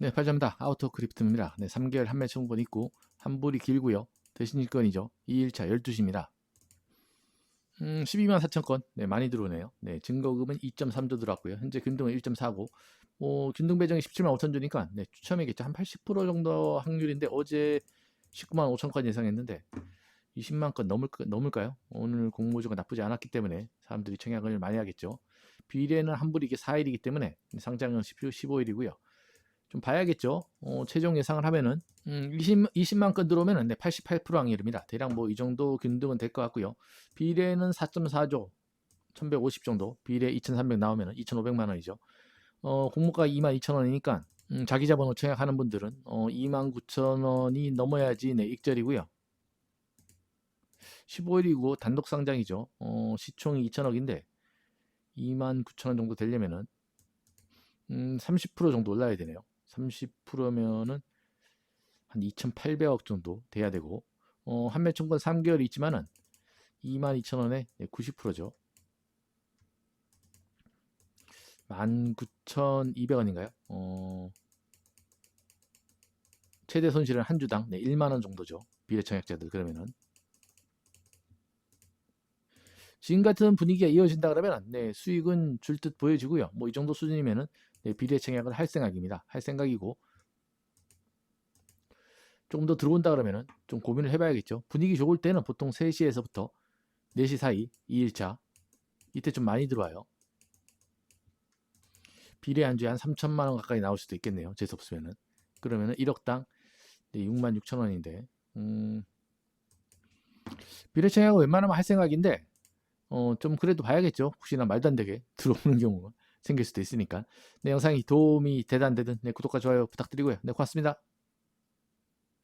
네, 팔자입니다. 아우터 크립트입니다. 네, 3개월 한 매 청권 있고 한불이 길고요. 대신 일건이죠. 2일차 12시입니다. 음, 12만 4천 건. 네, 많이 들어오네요. 네, 증거금은 2.3조 들어왔고요. 현재 균등은 1.4고 뭐 균등 배정이 17만 5천 주니까 네, 추첨이겠죠. 한 80% 정도 확률인데 어제 19만 5천 건 예상했는데 20만 건 넘을, 넘을까요? 오늘 공모주가 나쁘지 않았기 때문에 사람들이 청약을 많이 하겠죠. 비례는 한불이 이게 4일이기 때문에 상장은 15일이고요. 좀 봐야겠죠. 어, 최종 예상을 하면은 음, 20, 20만 건 들어오면은 네, 88% 확률입니다. 대략 뭐 이 정도 균등은 될 것 같고요. 비례는 4.4조 1150 정도, 비례 2300 나오면은 2500만 원이죠. 어, 공모가 22,000원이니까 음, 자기 자본을 청약하는 분들은 어, 29,000원이 넘어야지 네, 익절이고요. 15일이고 단독 상장이죠. 어, 시총이 2천억인데 29,000원 정도 되려면은 음, 30% 정도 올라야 되네요. 30%면은 한 2,800억 정도 돼야 되고 어, 한매 총권 3개월이 있지만은 22,000원에 90%죠. 19,200원인가요? 어, 최대 손실은 한 주당 네, 1만 원 정도죠. 비례청약자들 그러면은 지금 같은 분위기가 이어진다 그러면 네, 수익은 줄 듯 보여지고요. 뭐 이 정도 수준이면은 네, 비례 청약을 할 생각입니다. 할 생각이고 조금 더 들어온다 그러면은 좀 고민을 해봐야겠죠. 분위기 좋을 때는 보통 3시에서부터 4시 사이 2일차 이때 좀 많이 들어와요. 비례 안주에 한 3천만 원 가까이 나올 수도 있겠네요. 재수 없으면은 그러면은 1억당 네, 6만 6천 원인데 음, 비례 청약은 웬만하면 할 생각인데 어, 좀 그래도 봐야겠죠. 혹시나 말도 안 되게 들어오는 경우가 생길 수도 있으니까. 네, 영상이 도움이 되다 안 되든 네, 구독과 좋아요 부탁드리고요. 네, 고맙습니다.